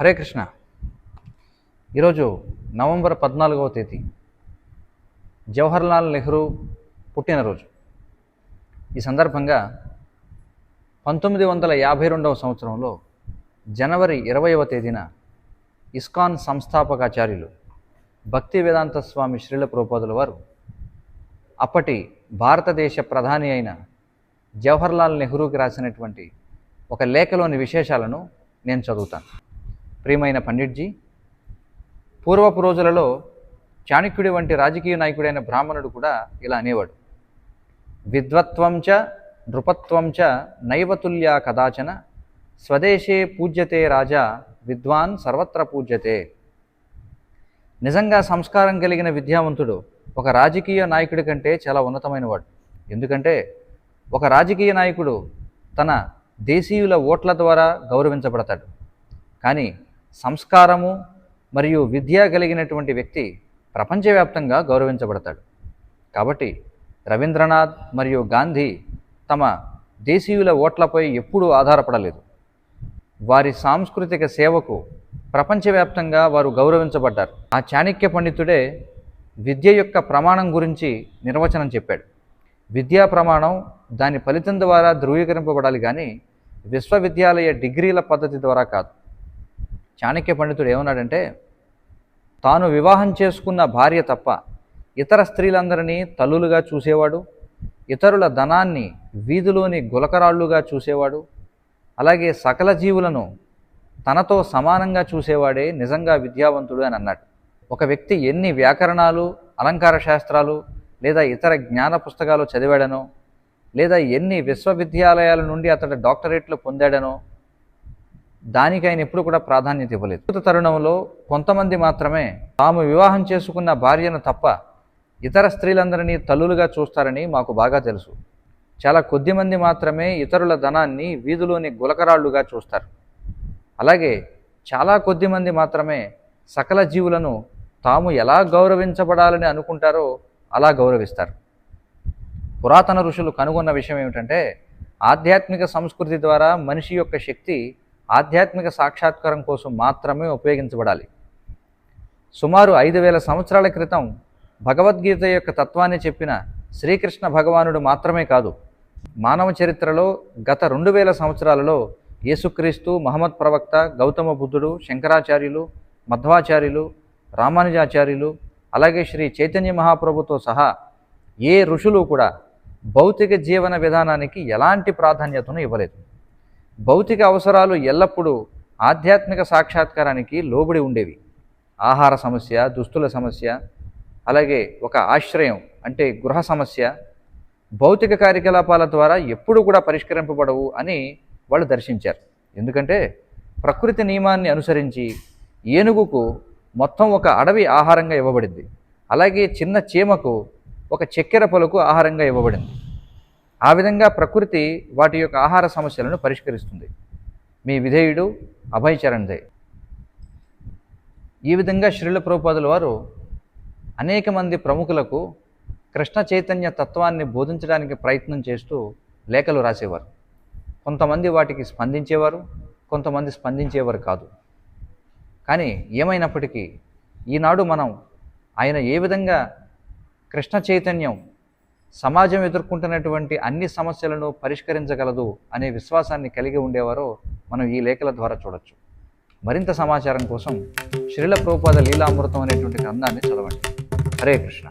హరే కృష్ణ. ఈరోజు నవంబర్ పద్నాలుగవ తేదీ. జవహర్లాల్ నెహ్రూ పుట్టినరోజు. ఈ సందర్భంగా పంతొమ్మిది వందల యాభై రెండవ సంవత్సరంలో జనవరి ఇరవైవ తేదీన ఇస్కాన్ సంస్థాపకాచార్యులు భక్తి వేదాంత స్వామి శ్రీల ప్రోపాదుల వారు అప్పటి భారతదేశ ప్రధాని అయిన జవహర్లాల్ నెహ్రూకి రాసినటువంటి ఒక లేఖలోని విశేషాలను నేను చదువుతాను. ప్రియమైన పండిట్జీ పూర్వపు రోజులలో చాణక్యుడి వంటి రాజకీయ నాయకుడైన బ్రాహ్మణుడు కూడా ఇలా అనేవాడు. విద్వత్వం చ నృపత్వం చ నైవతుల్య కదాచన స్వదేశే పూజ్యతే రాజా విద్వాన్ సర్వత్ర పూజ్యతే. నిజంగా సంస్కారం కలిగిన విద్యావంతుడు ఒక రాజకీయ నాయకుడి కంటే చాలా ఉన్నతమైనవాడు. ఎందుకంటే ఒక రాజకీయ నాయకుడు తన దేశీయుల ఓట్ల ద్వారా గౌరవించబడతాడు. కానీ సంస్కారము మరియు విద్య కలిగినటువంటి వ్యక్తి ప్రపంచవ్యాప్తంగా గౌరవించబడతాడు. కాబట్టి రవీంద్రనాథ్ మరియు గాంధీ తమ దేశీయుల ఓట్లపై ఎప్పుడూ ఆధారపడలేదు. వారి సాంస్కృతిక సేవకు ప్రపంచవ్యాప్తంగా వారు గౌరవించబడ్డారు. ఆ చాణక్య పండితుడే విద్య యొక్క ప్రమాణం గురించి నిర్వచనం చెప్పాడు. విద్యా ప్రమాణం దాని ఫలితం ద్వారా ధృవీకరింపబడాలి కానీ విశ్వవిద్యాలయ డిగ్రీల పద్ధతి ద్వారా కాదు. చాణక్య పండితుడు ఏమన్నాడంటే తాను వివాహం చేసుకున్న భార్య తప్ప ఇతర స్త్రీలందరినీ తల్లులుగా చూసేవాడు ఇతరుల ధనాన్ని వీధిలోని గులకరాళ్ళుగా చూసేవాడు అలాగే సకల జీవులను తనతో సమానంగా చూసేవాడే నిజంగా విద్యావంతుడు అని అన్నాడు. ఒక వ్యక్తి ఎన్ని వ్యాకరణాలు అలంకార శాస్త్రాలు లేదా ఇతర జ్ఞాన పుస్తకాలు చదివాడనో లేదా ఎన్ని విశ్వవిద్యాలయాల నుండి అతడు డాక్టరేట్లు పొందాడనో దానికి ఆయన ఎప్పుడు కూడా ప్రాధాన్యత ఇవ్వలేదు. ప్రస్తుత తరుణంలో కొంతమంది మాత్రమే తాము వివాహం చేసుకున్న భార్యను తప్ప ఇతర స్త్రీలందరినీ తల్లులుగా చూస్తారని మాకు బాగా తెలుసు. చాలా కొద్ది మంది మాత్రమే ఇతరుల ధనాన్ని వీధిలోని గులకరాళ్ళుగా చూస్తారు. అలాగే చాలా కొద్ది మంది మాత్రమే సకల జీవులను తాము ఎలా గౌరవించబడాలని అనుకుంటారో అలా గౌరవిస్తారు. పురాతన ఋషులు కనుగొన్న విషయం ఏమిటంటే ఆధ్యాత్మిక సంస్కృతి ద్వారా మనిషి యొక్క శక్తి ఆధ్యాత్మిక సాక్షాత్కారం కోసం మాత్రమే ఉపయోగించబడాలి. సుమారు ఐదు వేల సంవత్సరాల క్రితం భగవద్గీత యొక్క తత్వాన్ని చెప్పిన శ్రీకృష్ణ భగవానుడు మాత్రమే కాదు. మానవ చరిత్రలో గత రెండు వేల సంవత్సరాలలో యేసుక్రీస్తు మహమ్మద్ ప్రవక్త గౌతమ బుద్ధుడు శంకరాచార్యులు మధ్వాచార్యులు రామానుజాచార్యులు అలాగే శ్రీ చైతన్య మహాప్రభుతో సహా ఏ ఋషులు కూడా భౌతిక జీవన విధానానికి ఎలాంటి ప్రాధాన్యతను ఇవ్వలేదు. భౌతిక అవసరాలు ఎల్లప్పుడూ ఆధ్యాత్మిక సాక్షాత్కారానికి లోబడి ఉండేవి. ఆహార సమస్య దుస్తుల సమస్య అలాగే ఒక ఆశ్రయం అంటే గృహ సమస్య భౌతిక కార్యకలాపాల ద్వారా ఎప్పుడు కూడా పరిష్కరింపబడవు అని వాళ్ళు దర్శించారు. ఎందుకంటే ప్రకృతి నియమాన్ని అనుసరించి ఏనుగుకు మొత్తం ఒక అడవి ఆహారంగా ఇవ్వబడింది. అలాగే చిన్న చీమకు ఒక చక్కెర పొలకు ఆహారంగా ఇవ్వబడింది. ఆ విధంగా ప్రకృతి వాటి యొక్క ఆహార సమస్యలను పరిష్కరిస్తుంది. మీ విధేయుడు అభయ్ చరణ్ దే ఈ విధంగా శ్రీల ప్రభుపాదుల వారు అనేక మంది ప్రముఖులకు కృష్ణ చైతన్య తత్వాన్ని బోధించడానికి ప్రయత్నం చేస్తూ లేఖలు రాసేవారు. కొంతమంది వాటికి స్పందించేవారు కొంతమంది స్పందించేవారు కాదు. కానీ ఏమైనప్పటికీ ఈనాడు మనం ఆయన ఏ విధంగా కృష్ణ చైతన్యం సమాజం ఎదుర్కొంటున్నటువంటి అన్ని సమస్యలను పరిష్కరించగలదు అనే విశ్వాసాన్ని కలిగి ఉండేవారో మనం ఈ లేఖల ద్వారా చూడొచ్చు. మరింత సమాచారం కోసం శ్రీల ప్రోపాద లీలామృతం అనేటువంటి గ్రంథాన్ని చదవండి. హరే కృష్ణ.